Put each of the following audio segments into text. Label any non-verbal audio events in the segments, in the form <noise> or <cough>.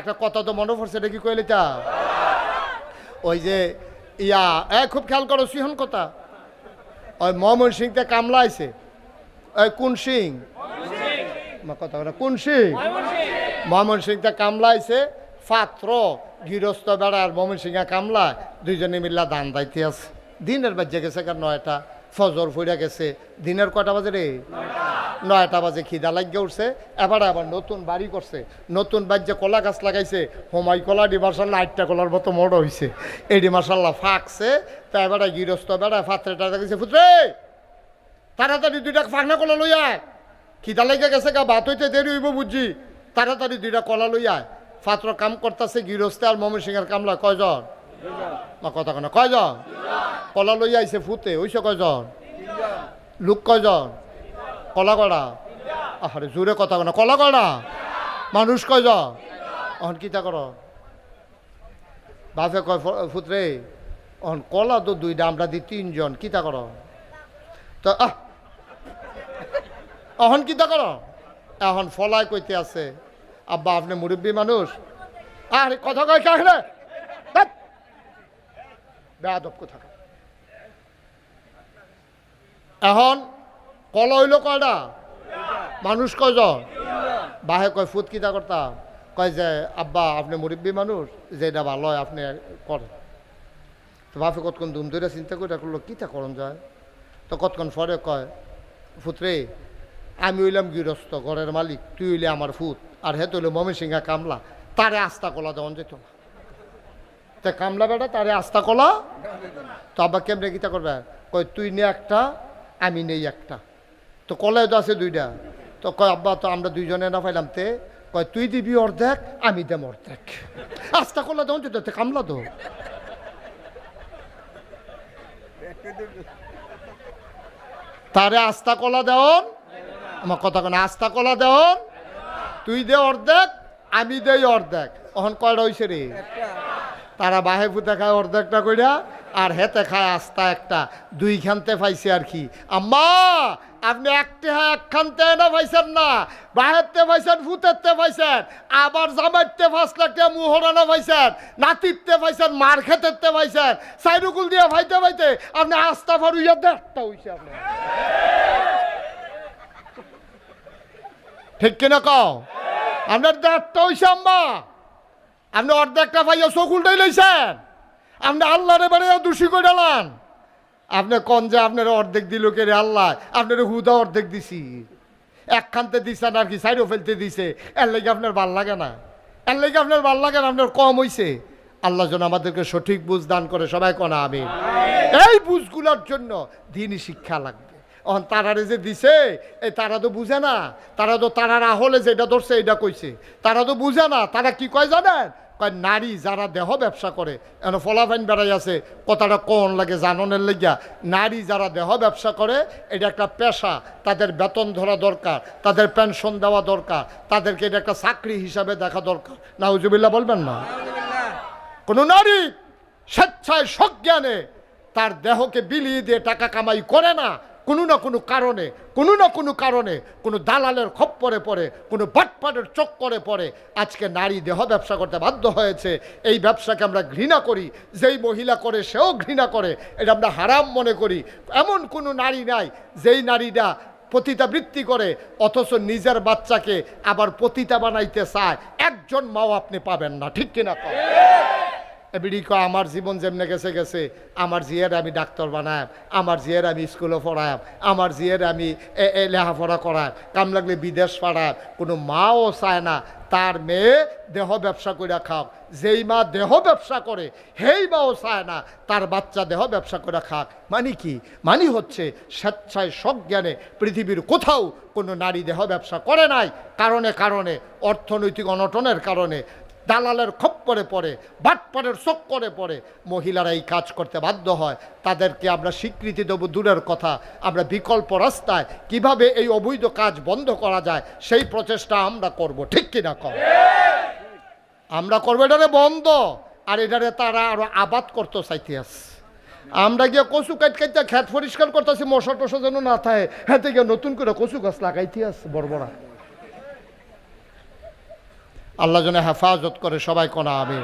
একটা কথা তো মনে পড়ছে এটা কি তা ওই যে, ইয়া, এ, খুব খেয়াল করো, সিহন কথা। ওই মমন সিংতে কামলা আইছে। ওই কোন সিং কথা বলে সিং মমন কামলা আইছে গৃহস্থ বেড়া আর মমন কামলা, দুইজনে মিল্লা দান দাইতে আছে। দিনের বাজে গেছে কার নয়টা, ফজর ফুইরা গেছে। দিনের কয়টা বাজে রে? নয়টা বাজে খিদা লাগিয়ে উঠছে। এবার আবার নতুন বাড়ি করছে। নতুন বাজ্যে কলা গাছ লাগাইছে হোমাই কলা ডি মার্শাল্লাহ আটটা কলার মতো মোড় হয়েছে এডি মার্শাল্লাহ ফাঁকছে। তা এবারে গৃহস্থ বেড়া ফাত্রেটা দেখেছে ফুত্রে তাড়াতাড়ি দুইটা ফাঁকনা কলা লই আয়। খিদা লেগে গেছে গা ভাত হইতে দেরি হইব বুঝছি তাড়াতাড়ি দুইটা কলা লই আয়। ফাত্র কাম করতেছে গৃহস্থ আর মমন সিংহের কামলা কয়জন? কথা কেন কয়জন? কলা লই আইছে ফুতে ওইসে কয়জন? লোক কয়জন? কলা কড়া আরে জোরে কথা কেন। কলা কড়া মানুষ কয়জন অহন কিতা কর? বাপে কয় ফুতরে, অহন কলা তো দুইটা, আমরা দি তিনজন, কিতা কর? তো, আহ। অহন কিতা কর? এখন ফলায় কইতে আছে, আব্বা আপনি মুরব্বী মানুষ? আরে কথা কয় কে বেয়াদব কোথা এখন কল হইল কয়টা? মানুষ কয়জন? বাহে কয় ফুট কিতা করতাম কয় যে, আব্বা, আপনি মুরব্বী মানুষ যে এটা ভালো হয় আপনি করেন। তো বাপে কতক্ষণ দুম ধরে চিন্তা করে করল কিতা করণ যায়? তো কতক্ষণ পরে কয় ফুতরে আমি হইলাম গৃহস্থ, ঘরের মালিক, তুই হইলে আমার ফুত, আর হেতু হইলে মমি সিংহা কামলা, তারে আস্তা কলা দেওয়ান যেত না। তা কামলা বেটা, তারে আস্তা কলা? তো আব্বা কেমনে কিতা করবে? কয়, তুই নে একটা, আমি নেই একটা। তো কলায় তো আছে দুইটা। তো কয়, আব্বা, তো আমরা দুইজনে না পাইলাম তে। কয়, তুই দিবি অর্ধেক, আমি দেম অর্ধেক। আস্তা কলা দেওয়ান যেত কামলা তো। তারে আস্তা কলা দেওন। আমার কথা কেন আস্তা কলা দেওন, তুই দে অর্ধেক, আমি দেই অর্ধেক। অহন কয়টা হইছে রে? তারা বাহে ফুতে খায় অর্ধেকটা কইরা, আর হেতে খায় আস্তা একটা। দুই খানতে পাইছে আর কি। আম্মা আপনি একটি হ্যাঁ একখানতে না পাইছেন না, বাহেরতে পাইছেন, ভূতেরতে পাইছেন, আবার জামাইতে পাঁচ লাখ টাকা মুহরানো পাইছেন, নাতিরতে পাইছেন, মার খেতেরতে পাইছেন, সাইরুকুল দিয়ে ভাইতে ভাইতে আপনি আস্তা ফারুইয়া দেড়টা হইছে আপনি ঠিক কিনা কও? আপনার দেড়টা হইছে আম্মা। আপনি অর্ধেকটা ভাইয়া চোখ উল্টাই লইছেন। আপনি আল্লাহরে বাড়ি দোষী করে ডালান আপনি কন যে আপনার অর্ধেক দিল কে রে আল্লাহ? আপনার হুদা অর্ধেক দিছি। একখানতে দিছেন আর কি, সাইডও ফেলতে দিছে। এর লেগে আপনার ভালো লাগে না। এর লেগে আপনার ভালো লাগে না, আপনার কম হইছে। আল্লাহ যেন আমাদেরকে সঠিক বুঝ দান করে, সবাই কনা আমি এই বুঝগুলোর জন্য দিনই শিক্ষা লাগবে। অন তারারে যে দিছে এই তারা তো বুঝে না। তারা তো তারার আহলে যেটা ধরছে এটা কইছে। তারা তো বুঝে না, তারা কি কয় জানেন? কয় নারী যারা দেহ ব্যবসা করে এন ফলাফাইন বেড়াই আছে। কথাটা কোন লাগে জাননের লেগিয়া নারী যারা দেহ ব্যবসা করে এটা একটা পেশা তাদের বেতন ধরা দরকার তাদের পেনশন দেওয়া দরকার তাদেরকে এটা একটা চাকরি হিসাবে দেখা দরকার। না হুজুবিল্লা বলবেন না? কোনো নারী স্বেচ্ছায় সজ্ঞানে তার দেহকে বিলিয়ে দিয়ে টাকা কামাই করে না কোনো না কোনো কারণে, কোনো না কোনো কারণে কোনো দালালের খপ্পরে পড়ে, কোনো বাটপাটের চক্করে পড়ে আজকে নারী দেহ ব্যবসা করতে বাধ্য হয়েছে। এই ব্যবসাকে আমরা ঘৃণা করি, যেই মহিলা করে সেও ঘৃণা করে, এটা আমরা হারাম মনে করি। এমন কোনো নারী নাই, যেই নারীরা পতিতাবৃত্তি করে, অথচ নিজের বাচ্চাকে আবার পতিতা বানাইতে চায়, একজন মাও আপনি পাবেন না, ঠিক কিনা এবিডি কয় আমার জীবন যেমনে গেছে গেছে। আমার জিয়ের আমি ডাক্তার বানায় আমার জিয়ের আমি স্কুলে পড়ায় আমার জিয়ের আমি লেখাপড়া করায় কাম লাগলে বিদেশ পাড়ায় কোনো মাও চায় না, তার মেয়ে দেহ ব্যবসা করে খাক যেই মা দেহ ব্যবসা করে, সেই মাও চায় না, তার বাচ্চা দেহ ব্যবসা করে খাক। মানে কি? মানে হচ্ছে স্বেচ্ছায় সজ্ঞানে পৃথিবীর কোথাও কোনো নারী দেহ ব্যবসা করে নাই, কারণে কারণে, অর্থনৈতিক অনটনের কারণে। দালালের খপ্পরে পড়ে বাটপাড়ের চক্করে পড়ে, মহিলারা এই কাজ করতে বাধ্য হয়। তাদেরকে আমরা স্বীকৃতি দেবো দূরের কথা। আমরা বিকল্প রাস্তায় কীভাবে এই অবৈধ কাজ বন্ধ করা যায়, সেই প্রচেষ্টা আমরা করব, ঠিক কিনা কর আমরা করব এটারে বন্ধ, আর এটারে তারা আরও আবাদ করতে চাইতে আমরা গিয়ে কচু কাট কাটতে খেত পরিষ্কার করতেছি মশা টসা যেন না থাকে। হাতে গিয়ে নতুন করে কচু গাছ লাগাইতে আস বড় বড়। আল্লাহ যেন হেফাজত করে সবাই কোনা আমিন।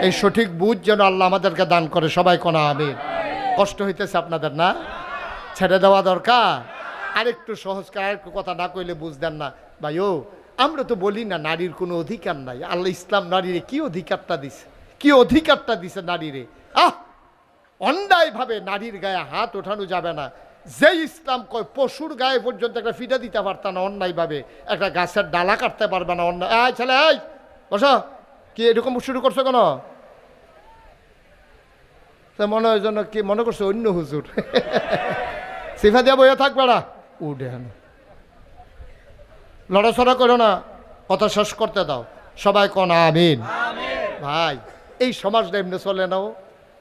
এই সঠিক বুঝ যেন আল্লাহ আমাদেরকে দান করে সবাই কোনা আমিন। কষ্ট হইতেছে আপনাদের না? ছেড়ে দেওয়া দরকার। আরেকটু সহজ করে আরেকটু কথা না কইলে বুঝতেন না। ভাই ও আমরা তো বলি না নারীর কোনো অধিকার নাই। আল্লাহ ইসলাম নারীরে কি অধিকারটা দিছে? কি অধিকারটা দিছে নারীরে? আহ! অন্যায়ভাবে নারীর গায়ে হাত ওঠানো যাবে না। যে ইসলাম কয় পশুর গায়ে পর্যন্ত একটা ফিটা দিতে পারত না অন্যায়ভাবে একটা গাছের ডালা কাটতে পারবে না অন্যায়। এই ছেলে বসো। কি এরকম শুরু করছ কেন? মনে হয় যেন কি মনে করছ অন্য হুজুর। <laughs> সিফা দিয়া বইয়া থাকবে না উঠে না লড়াচড়া করো না কথা শেষ করতে দাও। সবাই কন আমিন। ভাই এই সমাজটা এমনি চলে নাও।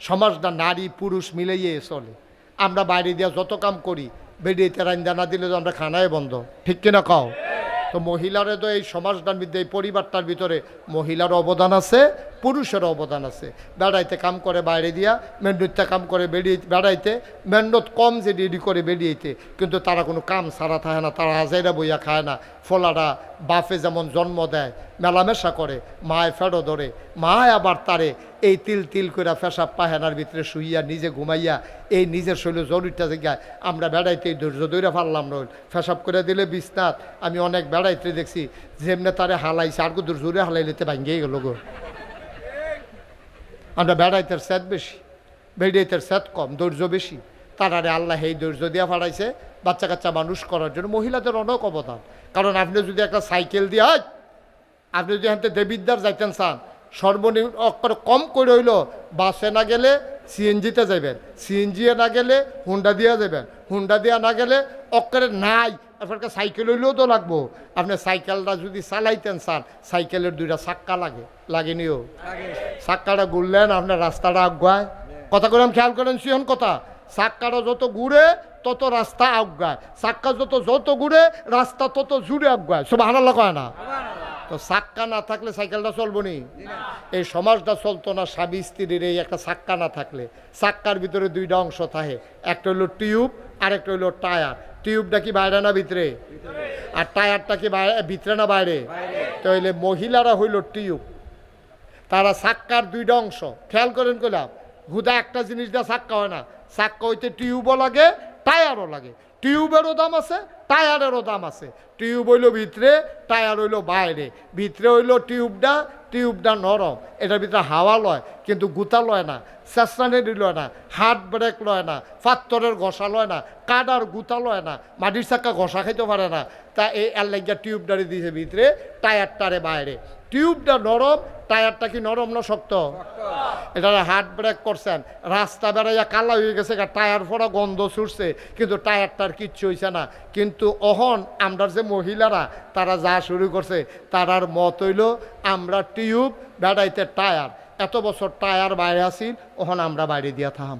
সমাজটা নারী পুরুষ মিলেই চলে। আমরা বাইরে দিয়ে যত কাম করি বেরিয়েতে রান্দা না দিলে তো আমরা খানায় বন্ধ। ঠিক কিনা কও? তো মহিলারে তো এই সমাজটার মধ্যে, এই পরিবারটার ভিতরে মহিলার অবদান আছে পুরুষের অবদান আছে। বেড়াইতে কাম করে বাইরে দিয়া, মেন্ডুতে কাম করে বেরিয়ে বেড়াইতে, মেন্ডত কম যে রেডি করে বেরিয়েতে কিন্তু তারা কোনো কাম সারা থাকে না, তারা হাজাইরা বইয়া খায় না। ফলারা বাফে যেমন জন্ম দেয়, মেলামেশা করে, মায় ফেড়ো ধরে, মায় আবার তারে এই তিল তিল করে ফেসাব পাহেনার ভিতরে শুইয়া, নিজে ঘুমাইয়া, এই নিজের শৈল জরুরিটা জায়গায় আমরা বেড়াইতে ধৈর্য দৈরা পারলাম রইল ফেসাব করে দিলে বিছনাথ আমি অনেক বেড়াইতে দেখছি, যেমনে তারে হালাইছে, আর দূর জোরে হালাইলেতে ভাঙ্গিয়ে গেল গো। আমরা বেড়াইতের স্যাদ বেশি, বেড়াইতের স্যাদ কম, ধৈর্য বেশি। তারারে আল্লাহ এই ধৈর্য দিয়া ফাড়াইছে বাচ্চা কাচ্চা মানুষ করার জন্য। মহিলাদের অনেক অবদান। কারণ আপনি যদি একটা সাইকেল দিয়ে হয় আপনি যদি হাতে দেবিদ্যার যাইতেন চান সর্বনিম্ন অক্ষর কম করে হইল, বাসে না গেলে সিএনজিতে যাবেন সিএনজি না গেলে হুন্ডা দিয়া যাবেন হুন্ডা দিয়া না গেলে অক্ষরে নাই। আপনার সাইকেল হইলেও তো লাগবো। আপনি সাইকেলটা যদি চালাইতেন চান সাইকেলের দুইটা চাক্কা লাগে লাগেনিও চাক্কাটা ঘুরলেন আপনার রাস্তাটা আগুয়ায়। কথা করে খেয়াল করেন সিহন কথা। চাক্কাটা যত ঘুরে তত রাস্তা আগুয়ায়। চাক্কা যত যত ঘুরে রাস্তা তত জুড়ে আগুয়ায়। সব হানাল্লা কয় না? তো চাক্কা না থাকলে সাইকেলটা চলবো নি? এই সমাজটা চলতো না স্বামী স্ত্রীর এই একটা চাক্কা না থাকলে। চাক্কার ভিতরে দুইটা অংশ থাকে। একটা হইল টিউব আর একটা হইল টায়ার। টিউবটা কি বাইরে না ভিতরে? আর টায়ারটা কি বাইরে ভিতরে না বাইরে? তো হইলে মহিলারা হইল টিউব। তারা সাক্কার দুইটা অংশ। খেয়াল করেন কইলাম, হুদা একটা জিনিস দিয়ে সাক্কা হয় না। সাক্কা হইতে টিউবও লাগে, টায়ারও লাগে। টিউবেরও দাম আছে, টায়ারেরও দাম আছে। টিউব হইল ভিতরে, টায়ার হইল বাইরে। ভিতরে হইল টিউবটা টিউবটা নরম। এটার ভিতরে হাওয়া লয়, কিন্তু গুতা লয় না। চেষ্টানেরি লয় না হার্ট ব্রেক লয় না পাত্তরের ঘষা লয় না কাদার গুতা লয় না মাটির চাক্কা ঘষা খাইতে পারে না তা এই লাগিয়া টিউবটারে দিয়েছে ভিতরে টায়ারটারে বাইরে টিউবটা নরম টায়ারটা কি নরম না শক্ত? এটা হার্ট ব্রেক করছেন রাস্তা বেড়াইয়া কালা হয়ে গেছে টায়ার ফোড়া গন্ধ ছুটছে কিন্তু টায়ারটার কিচ্ছু হয়েছে না। কিন্তু অহন আমরা যে মহিলারা, তারা যা শুরু করছে, তারার মত হইল, আমরা টিউব বেড়াইতে টায়ার। এত বছর টায়ার বাইরে আসিল ওহন আমরা বাইরে দিয়া থাম।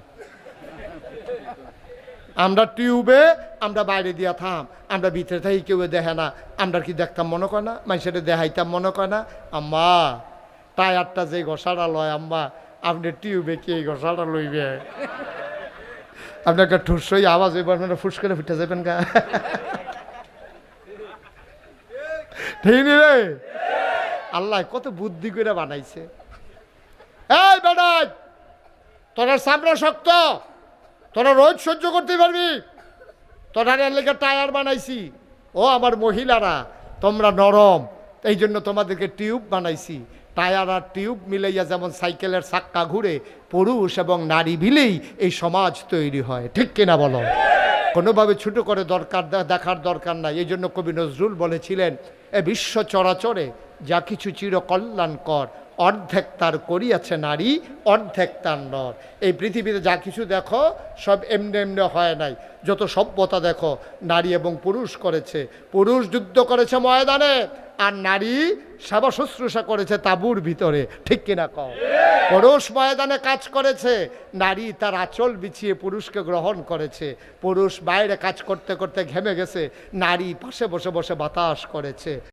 আমরা টিউবে, আমরা বাইরে দিয়া থাম। আমরা ভিতরে থাকি, কেউ দেখে না। আমরা কি দেখতাম মনে করে না? মানুষের দেখাইতাম মনে করে না? আম্মা, টায়ারটা যে ঘষাটা লয়, আম্মা, আপনি টিউবে কি এই ঘষাটা লইবে? আপনাকে ঠুসই আওয়াজ এবার মানে ফুস করে ফুটে যাবেন গা। ঠিক রে? আল্লাহ কত বুদ্ধি করে বানাইছে। এই বেড়াই তোরা সামনে শক্ত, তোরা রোজ সহ্য করতে পারবি। তোরা লেগে টায়ার বানাইছি। ও আমার মহিলারা, তোমরা নরম, এই জন্য তোমাদেরকে টিউব বানাইছি। টায়ার আর টিউব মিলাইয়া যেমন সাইকেলের চাক্কা ঘুরে, পুরুষ এবং নারী মিলেই এই সমাজ তৈরি হয়। ঠিক কিনা বলো? কোনোভাবে ছোটো করে দরকার দেখার দরকার নাই। এই জন্য কবি নজরুল বলেছিলেন, এ বিশ্ব চরাচরে যা কিছু চির কল্যাণকর অর্ধেক তার করিয়াছে নারী, অর্ধেক তার নর। এই পৃথিবীতে যা কিছু দেখো, সব এমনি এমনি হয় নাই। যত সভ্যতা দেখো, নারী এবং পুরুষ করেছে। পুরুষ যুদ্ধ করেছে ময়দানে, আর নারী সেবা শুশ্রূষা করেছে তাঁবুর ভিতরে। ঠিক কিনা কও? পুরুষ ময়দানে কাজ করেছে, নারী তার আঁচল বিছিয়ে পুরুষকে গ্রহণ করেছে। পুরুষ বাইরে কাজ করতে করতে ঘেমে গেছে, নারী পাশে বসে বসে বাতাস করেছে।